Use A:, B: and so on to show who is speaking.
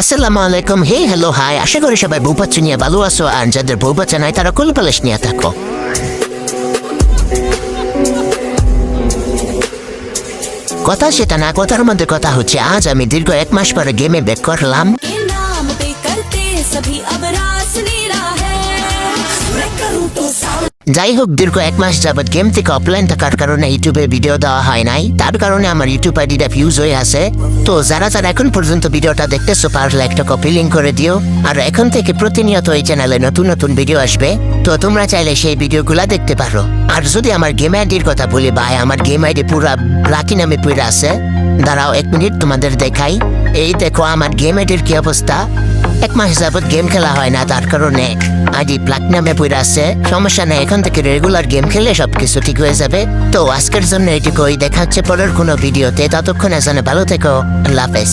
A: আসসালামু আলাইকুম। হে, hello, high. আশা করি সবাই বউ বাচ্চা নিয়ে ভালো আছো আর যাদের বউ বাচ্চা নাই, তারা কুল পালিশ নিয়ে থাকো। কথা সেটা না, কথার মধ্যে কথা হচ্ছে, আজ আমি দীর্ঘ এক মাস পরে গেমে ব্যাক করলাম। যাই হোক দীর্ঘ এক মাস যাবৎ গেম থেকে অফলাইন থাকার কারণে ইউটিউবে ভিডিও দেওয়া হয় নাই। তার কারণে আমার ইউটিউব আইডিটা ভিউজ হয়ে আছে। তো যারা যারা এখন পর্যন্ত ভিডিওটা দেখতেছো, পারলে একটা কপি লিঙ্ক করে দিও। আর এখন থেকে প্রতিনিয়ত এই চ্যানেলে নতুন নতুন ভিডিও আসবে। তো তোমরা চাইলে সেই ভিডিওগুলা দেখতে পারো। আর যদি আমার গেম আইডির কথা বলি, ভাই, আমার গেম আইডি পুরা লাকি নামে পুরা আছে। দাঁড়াও, এক মিনিট, তোমাদের দেখাই। এই দেখো, আমার গেম আইডির কি অবস্থা? এক মাস যাবত গেম খেলা হয় না, তার কারণে। আইডি প্লাক নামে পড়ে আছে। সমস্যা নেই, এখন থেকে রেগুলার গেম খেলে সবকিছু ঠিক হয়ে যাবে। তো আজকের জন্য এটুকুই, দেখা হচ্ছে পরের কোনো ভিডিওতে, ততক্ষণ এখানে ভালো থেকো, আল্লাহ হাফেজ।